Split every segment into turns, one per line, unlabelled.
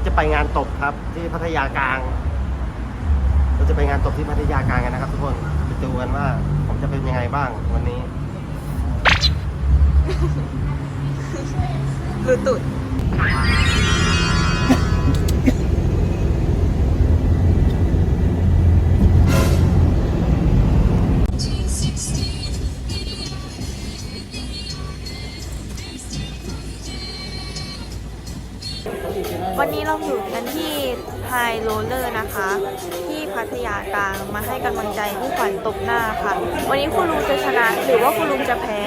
นี้จะไปงานตบครับ ที่พัทยากลาง เราจะไปงานตบที่พัทยากลางกันนะครับทุกคนไปดูกันว่า ผมจะเป็นยังไงบ้างวันนี้
รูตุด วันนี้เราอยู่กันที่ไฮโรเลอร์นะคะ ที่พัทยากลางมาให้กำลังใจผู้ขวัญตบหน้าค่ะ วันนี้คุณลุงจะชนะหรือว่าคุณลุงจะแพ้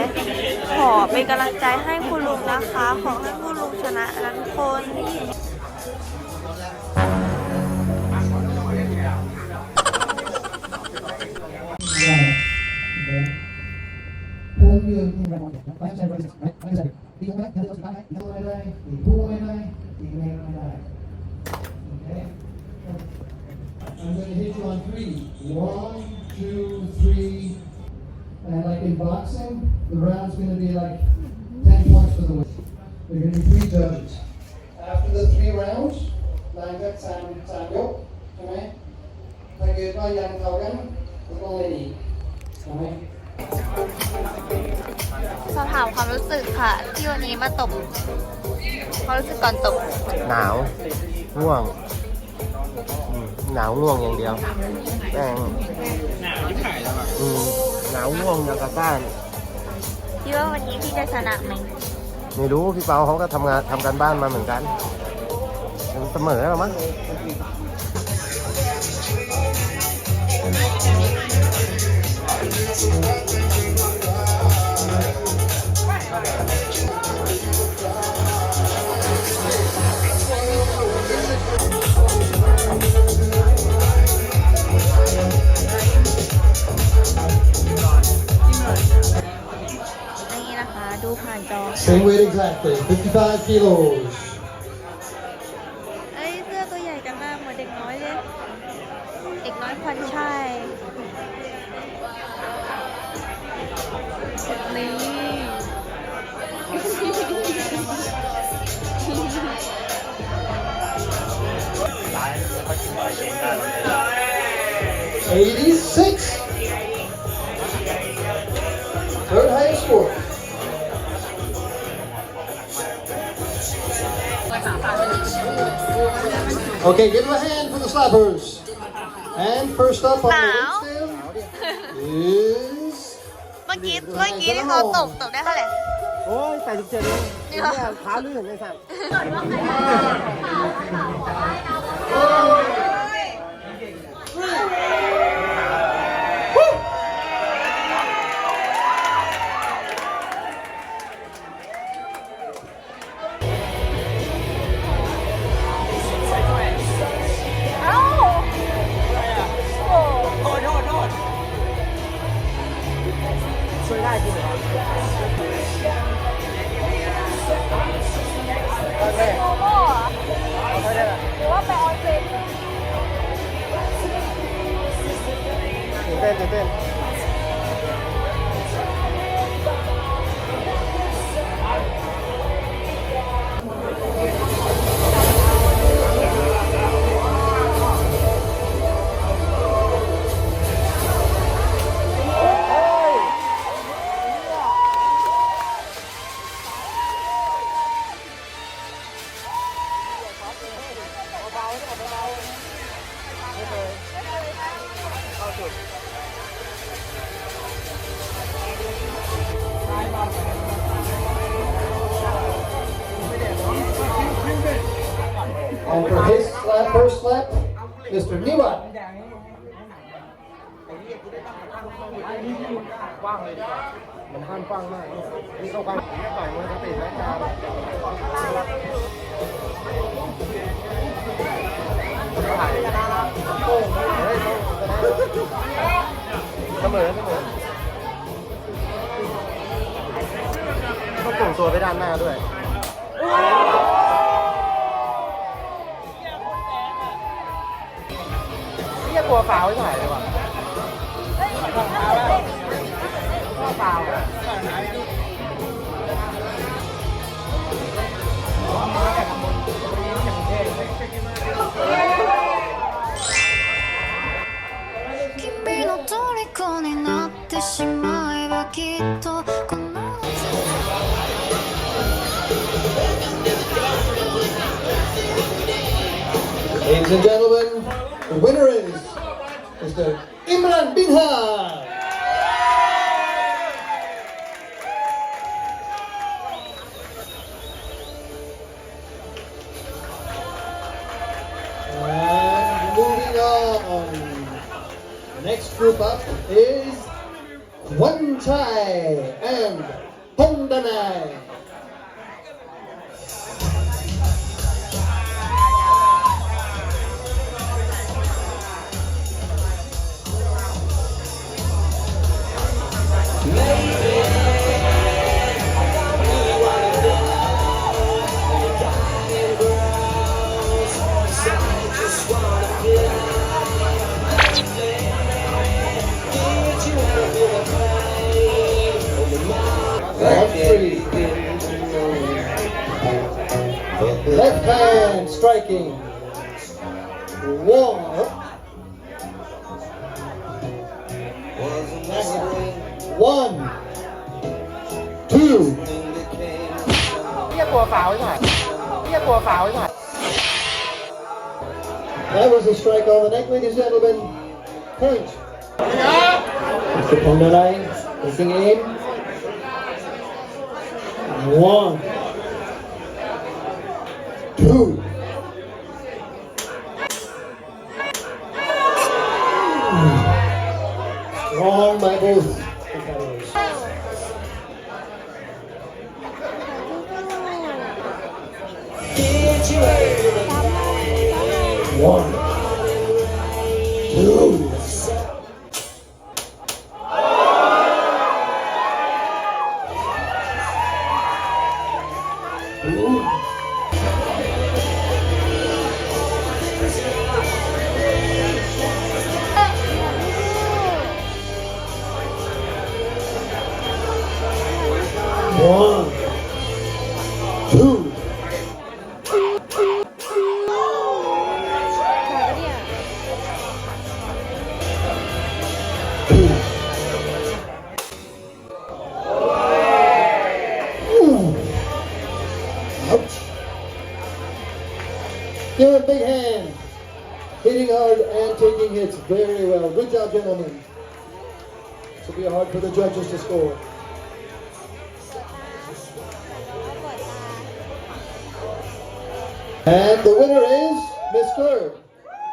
ขอเป็นกำลังใจให้คุณลุงนะคะ ขอให้คุณลุงชนะนะทุกคน
Right. Okay. Pull your right one. Right side, right side, right, right side. Đi không đấy, theo tôi phải, theo tôi đây, thì pull bên đây, thì cái này bên đây. Okay? I'm going to hit you on three. One, two, three. And like in boxing, the round's going to be like 10 points for the win. There are going to be three judges. After the three rounds, langkat sam samyuk, right? Pag-iba yang tawagan, kung ano ni, right? กใช่ไหมถ้าเกิดว่ายังเท่ากันก็ต้องเล่นอีกใช่ไหม
สอบถามความรู้สึกค่ะ ที่วันนี้มาตบความรู้สึกก่อนตบ
หนาวง่วงอืมหนาวง่วงอย่างเดียวแม่งอืมหนาวง่วงอย่างกับบ้าน
คิดว่าวันนี้พี่จะชนะไหม
ไม่รู้พี่เปาเขาก็ทำงานทำการบ้านมาเหมือนกัน เสมอแล้วมั้ง
Same weight exactly, 55 kilos. 86. Third highest score. Okay, give them a hand for the slappers. And first up on the
Now.
weight stand is
เมื่อกี้เมื่อกี้ที่เขาตบตบได้เท่าไหร่
โอ้ยใส่สิบเจ็ดเลยเนี่ยขาลื่นไอ้สัตว์ ตื่น
And for his slap, first slap, Mr. Niwa.
กว้างเลยดีกว่ามันข้ามกว้างมากนี่เข้าความต่อยมวยสตินะจารเฮ้ยเสมอเสมอต้องส่งตัวไปด้านหน้าด้วย ตัวฟาวไว้ถ่ายดีกว่า
on, the next group up is Chai and Hong striking. One. One. Two.
เรียกกลัวฟาวใช่ไหมเรียกกลัวฟาวใช่ไหม
That was a strike on the neck, ladies and gentlemen. Point. Mr. Pongalai taking aim. One. Two. One. Is Mr.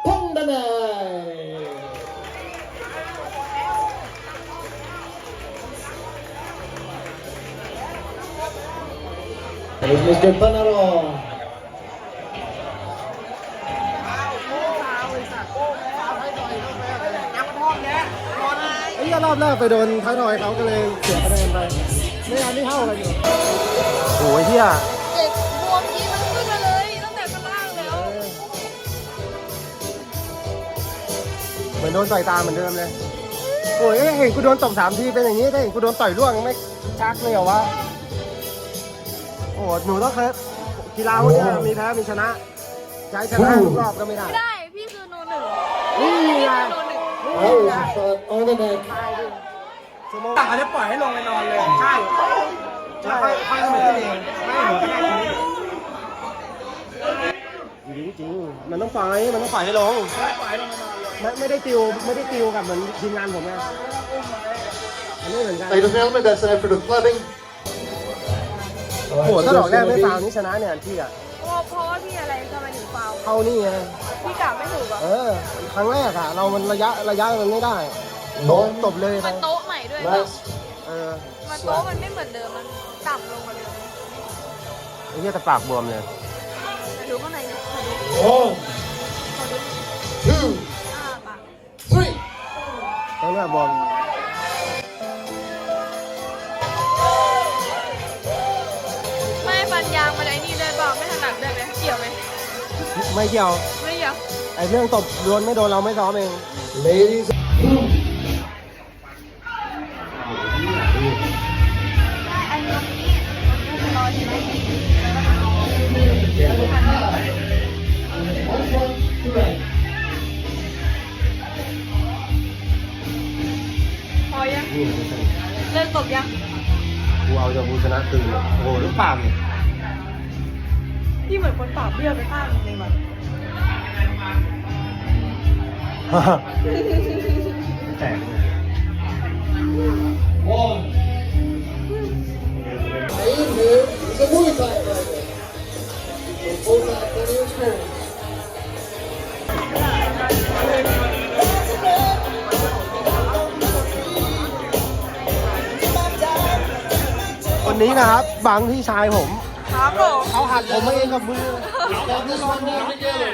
Pondanai. There's Mr. Panaro.
ไอ้เหี้ยรอบแรกไปโดนท้ายทอยเขาก็เลยเสียคะแนนไปไม่อันนี้เท่ากันอยู่โอ้ยเฮีย
เห
มือนโดนต่อยตาเหมือนเดิมเลยโอ้ยเห็นกูโดนตบสามทีเป็นอย่างนี้ถ้าเห็นกูโดนต่อยร่วงไม่ชักเลยเหรอวะโอ้โหหนูต้องเคยกีฬาพวกเนี้ยมีแพ้มีชนะใช้ชนะทุกรอบก็ไม่ได้
ไม่ได้ พี่คือโนหนึ่ง
นี่ไง
โนหนึ่ง
That was a shot on the neck.
ชั่วโมงต่างกันจะปล่อยให้ลงไปนอนเลย ใช่ใช่ค่อยๆขึ้นมาเองไม่หัวแค่นี้จริงจริงๆมันต้องปล่อยมันต้องปล่อยให้ลงไม่ไม่ได้ติวไม่ได้ติวกับเหมือนทีมงานผมไงอันนี้เหมือนกัน
Ladies and gentlemen, that's time for the clubbing.
โอ้โหถ้าดอกแรกไม่ฟาวนี่ชนะเนี่ยพี่อะ
เพราะเพราะว่าพี่อะไรทำไมถึงฟาว
เข้านี่ไง
พี่กลับไม่ถูกอะ
เออ ครั้งแรกอะ เรามันระยะระยะมันไม่ได้ตบตบเลยไป
มันโต๊ะใหม่ด้วยเปล่า
Last
เออ
มันโต๊ะมันไม่เหมือนเดิมมันต่ำลงกว่าเดิม
ไอ้เหี้ยแต่ปากบวมเลย
แต่ดูข้างในดิขอดู
one,
ขอดู
two,
อ้าปาก
three.
ข้างหน้าบวม
ไม่ฟันยางมันไอ้นี่ด้วยเปล่าไม่ถนัดด้วยไหมเกี่ยวไหม
ไม่เกี่ยว
ไม่เกี่ยว
ไอ้เรื่องตบโดนไม่โดนเราไม่ซ้อมเอง
Ladies,
อันนี้รอใช่ไหม ยัง
กูเอาจากบูชนะคืนเลยโอ้โหลูกปากเนี่ย
พี่เหมือนคนปากเบี้ยวไปข้างหนึงเลยว่ะ
แตกเลย
One. In here is a Muay Thai fighter. So pull back on your score.
คนนี้ นะครับบางพี่ชายผม
ครับผม
เขาหัดผมมาเองกับมือ
Got this one down together.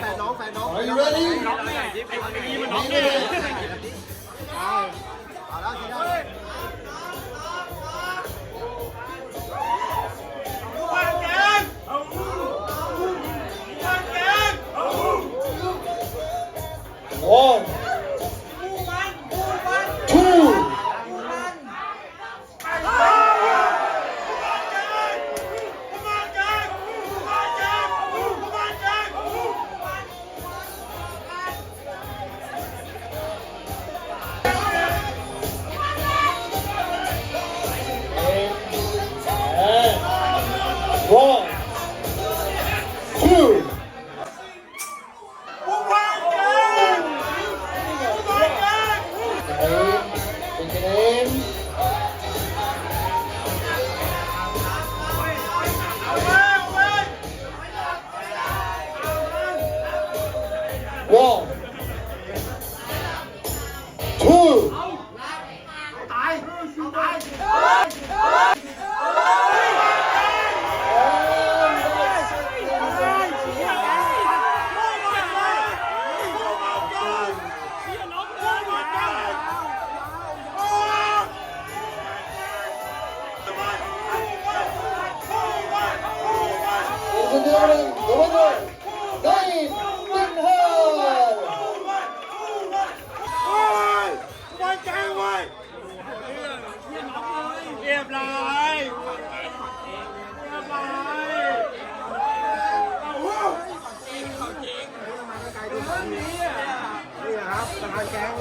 แฟนน้องแฟนน้อง
Are you ready? 1 2 One,
ยบร้อยเรียบร้อย
นี่นะครับประธานแก๊ง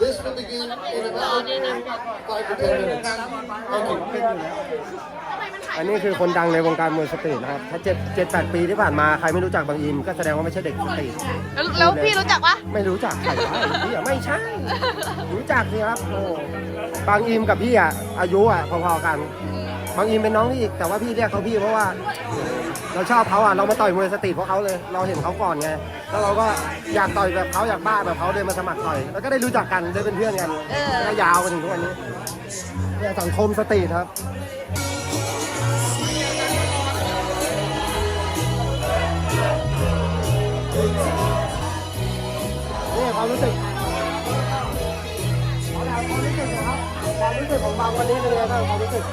This will begin in about five to ten minutes. Thank you.
เป็นอยู่แล้วอันนี้คือคนดังในวงการมวยสตรีทนะครับ ถ้าเจ็ดเจ็ดแปดปีที่ผ่านมาใครไม่รู้จักบางอิมก็แสดงว่าไม่ใช่เด็กสตรีท
แล้วแล้วพี่รู้จักปะ
ไม่รู้จักใครวะพี่อะไม่ใช่ รู้จักสิครับโอ้ บางอิมกับพี่อะอายุอะพอๆกัน บางอิมเป็นน้องพี่อีกแต่ว่าพี่เรียกเขาพี่เพราะว่า เราชอบเขาอะเรามาต่อยมวยสตรีทเพราะเขาเลย เราเห็นเขาก่อนไงแล้วเราก็อยากต่อยแบบเขาอยากบ้าแบบเขาเลยมาสมัครต่อยแล้วก็ได้รู้จักกันได้เป็นเพื่อนกันแล้วก็ยาวมาถึงทุกวันนี้เนี่ยสังคมสตรีทครับ นี่ความรู้สึก รู้สึกของบางวันนี้เป็นไงบ้างความรู้สึก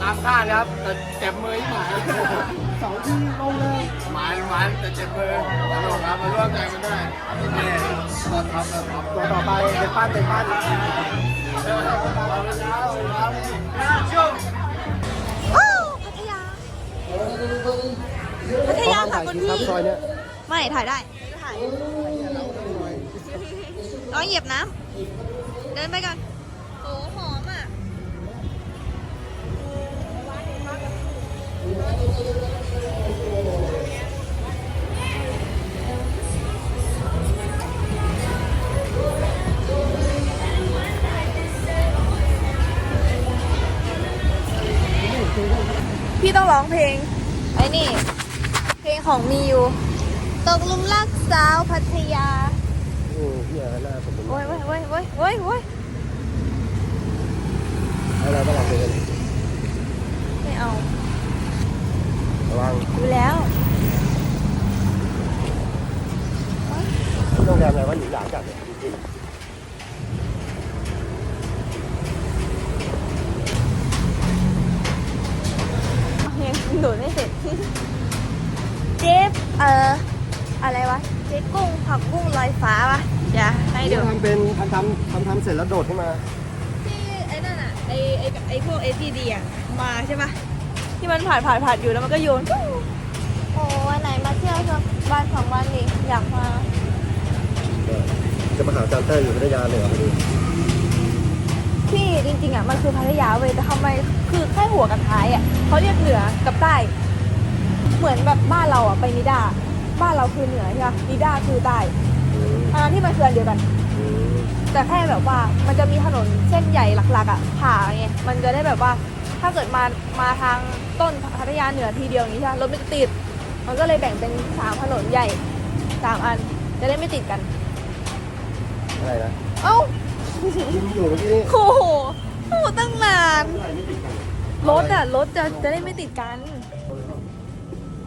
ตามคาดครับแต่เจ็บมือที่หมาย
สองที่ลงเลย
หมายหมายแต่เจ็บมือตลกครับมาร่วมใจมันได้นี่ตอนทับตอนทับ
ตัวต่อไปเป็นปั้นเป็นปั้น
อ้าวพัทยาพัทยาค่ะ
ถ่าย
คุ
ค
ณ
ลิปครับ
พี่
ซอยเนี้ย
ไม่ถ่ายได้ถ่ายน้องเหยียบน้ำเดินไปก่อน พี่ต้องร้องเพลงไอ้นี่ เพลงของมีอยู่ตกหลุมรักสาวพัทยา
โอ้เหี้ยหน้าผมเป็น
โว้ยโว้ยโว้ยโว้ยโว้ยโว้ย
อะไรบ้างเลย
ไม่เอา
ระวัง
ดูแล้ว
โรงแรมอะไรวะหนีหลาจัดเนี่ยจริง
ยังโดดไม่เสร็จเจ๊เอ่ออะไรวะ เจ๊กุ้งผักบุ้งลอยฟ้าปะเดี๋ยวให้ดู
ทำเป็นทำทำทำทำเสร็จแล้วโดดขึ้นมา
ที่ไอ้นั่นอะไอ้ไอ้ไอ้พวก STD อะมาใช่ปะที่มันผ่านผ่านผ่านอยู่แล้วมันก็โยนปุ๊บโอ้วันไหนมาเที่ยวสักวันสองวันดิอยากมา
จะมาหาอาจารย์เต้ยอยู่พัทยาเลยเหรอ พอดี
พี่จริงๆอะมันคือพัทยาเว้ยแต่ทำไมคือแค่หัวกับท้ายอะเขาเรียกเหนือกับใต้ เหมือนแบบบ้านเราอะไปนิด้าบ้านเราคือเหนือใช่ปะนิด้าคือใต้
อืม
อันที่มันคืออันเดียวกัน
อืม
แต่แค่แบบว่ามันจะมีถนนเส้นใหญ่หลักๆอะผ่าไงมันจะได้แบบว่าถ้าเกิดมามาทางต้นพัทยาเหนือทีเดียวอย่างนี้ใช่ปะรถไม่ติด มันก็เลยแบ่งเป็นสามถนนใหญ่สามอันจะได้ไม่ติดกัน
อะไรนะ
เอ้า
กิน อยู่เมื่อกี้นี่
โอ้โหโอ้โหตั้งนานรถอะ รถจะจะได้ไม่ติดกัน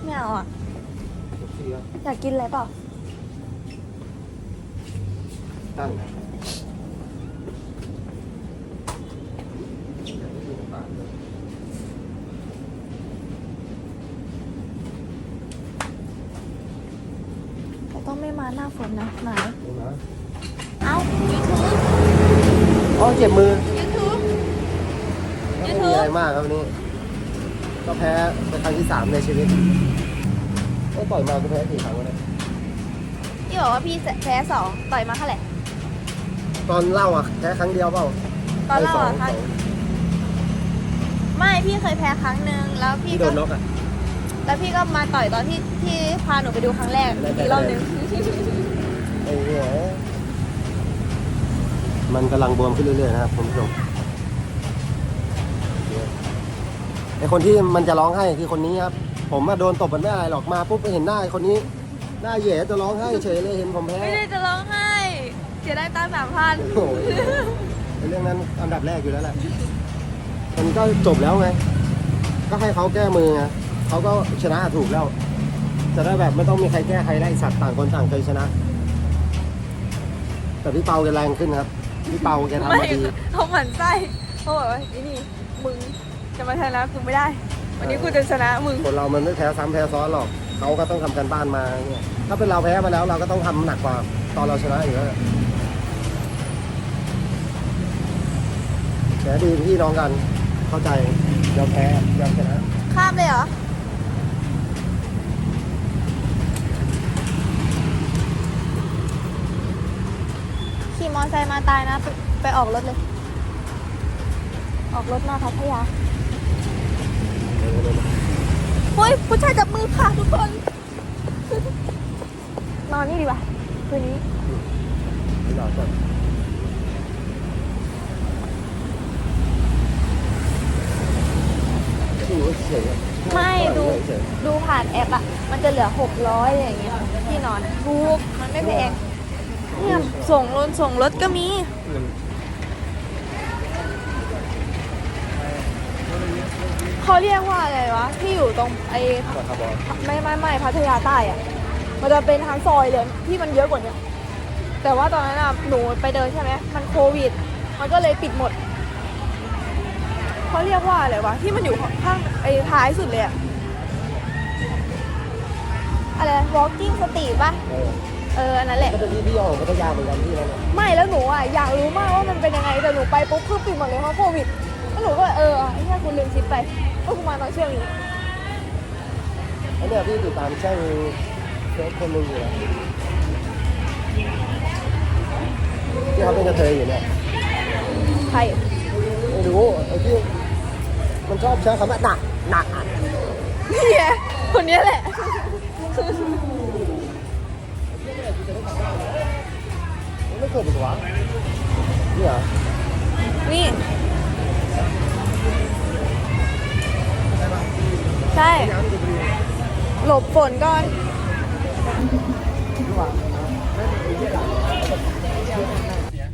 ไม่เอาอะ อยากกินอะไรเปล่า
ตั้ง
แต่ต้องไม่มาหน้าฝนนะไหน
ดูน
เจ็
บมือ
YouTube
ไม่มีอะไรมากครับวันนี้ ก็แพ้เป็นครั้งที่สามในชีวิตไม่ต่อยมาก็แพ้กี่ครั้งแล้วเนี่ย
พี่บอกว่าพี่แพ้สองต่อยมาเท่าไหร่
ตอนเล่าอะแพ้ครั้งเดียวเปล่า
ตอนเล่า
ส
อะ
ง
ครั้ง
สอง
ไม่พี่เคยแพ้ครั้งหนึ่งแล้วพี่
ที่โด
ก็
นน็อกอะ
แล้วพี่ก็มาต่อยตอนที่ที่พาหนูไปดูครั้งแรก
ได้ได้
อีกรอบหนึง
ไอ้เนี่ย มันกำลังบวมขึ้นเรื่อยๆนะครับคุณผู้ชมไอคนที่มันจะร้องไห้คือคนนี้ครับ ผมมาโดนตบมันไม่อะไรหรอกมาปุ๊บไปเห็นหน้าไอ้คนนี้ หน้าแหย่จะร้องไห้เฉยเลยเห็นผมแพ้
ไม่ได้จะร้องไห้ เสียได้ตังค์สามพัน
โอ้โหไอ้เรื่องนั้นอันดับแรกอยู่แล้วแหละมันก็จบแล้วไง ก็ให้เขาแก้มือไงเขาก็ชนะถูกแล้ว จะได้แบบไม่ต้องมีใครแก้ใครได้ไอ้สัตว์ต่างคนต่างเคยชนะ แต่พี่เปาแกแรงขึ้นครับ พี่เปาแกทำ
ไม่
มาดี
เขาหมั่นไส้เขาบอกว่าไอ้นี่มึงจะมาชนะกูไม่ได้ วันนี้กูจะชนะมึง
คนเรามันไม่แพ้ซ้ำแพ้ซ้อนหรอกเขาก็ต้องทำกันบ้านมาเนี่ยถ้าเป็นเราแพ้มาแล้วเราก็ต้องทำหนักกว่าตอนเราชนะอยู่แล้วแต่ดีพี่น้องกันเข้าใจยอมแพ้ยอมชนะ
ข้ามเลยเหรอ มอเตอร์ไซค์มาตายนะไปไปออกรถเลย ออกรถมาพัทยาเฮ้ยผู้ชายจับมือค่ะทุกคน นอนนี่ดีกว่าคืนนี้
ไม่ยอมก่อนดูเฉยๆ
ไม่ดูดูผ่านแอปอะมันจะเหลือหกร้อยอย่างเงี้ยที่นอนถูกมันไม่แพง เนี่ยส่งรถส่งรถก็มี เขาเรียกว่าอะไรวะ ที่อยู่ตรงไอ้ไม่ไม่ไม่พัทยาใต้อะมันจะเป็นทางซอยเลยที่มันเยอะกว่านี้แต่ว่าตอนนั้นอะหนูไปเดินใช่ไหมมันโควิด มันก็เลยปิดหมด เขาเรียกว่าอะไรวะ ที่มันอยู่ข้างไอ้ท้ายสุดเลยอะอะไร walking street ป่ะ
เออ
เอออันนั้นแหละ
ก็เป็นที่พี่ยองพัทยาเหมือนกันที่นั่นน่ะ
ไม่แล้วหนูอะอยากรู้มากว่ามันเป็นยังไงแต่หนูไปปุ๊บคือปิดหมดเลยเพราะโควิดแล้วหนูก็เออไอ้เนี่ยคุณลืมคิดไปก็คุณมาตอนช่วงนี้
ไอ้เนี่ยพี่ติดตามช่างเฟซคนหนึงอยู่นะที่เขาเป็นกระเทยอยู่เนี่ย
ใคร
ไม่รู้ไอ้ที่มันชอบใช้คำว่าหนักหนักอะ
นี่ไงคนนี้แหละ
เคยดีกว่านี่เหรอ
นี่ ใช่ หลบฝนก่อน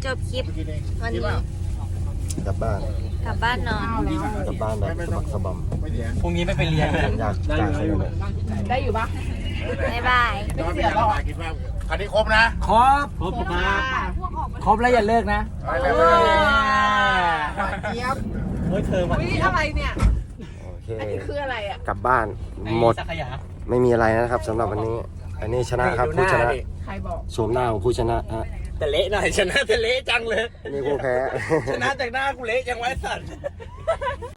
จบคลิปวันนี้
กลับบ้าน
กลับบ้านนอน
กลับบ้านแบบสะบักสะบอม
พรุ่งนี้ไม่ไปเรียน
อยากจากใครกันเลย
บ๊ายบาย
น้อยไม่ได้ระบายคิดว่าคันนี้ครบนะ
ครบ ครบครับ ครบแล้วอย่าเลิกนะ
ไปเลยไปแล้ว
เจี๊ยบเฮ้ยเธอวันนี้
อะไรเนี่ย
โอเค
คืออะไรอะ
กลับบ้านหมด
สักขยะ
ไม่มีอะไรนะครับสำหรับวันนี้ อันนี้ชนะครับผู้ชนะ
ใครบอก
สวมหน้าของผู้ชนะฮะ
แต่เละหน่อยชนะแต่เละจังเลย
นี่ผู้แพ้
ชนะจากหน้ากูเละจังไว้สัตว์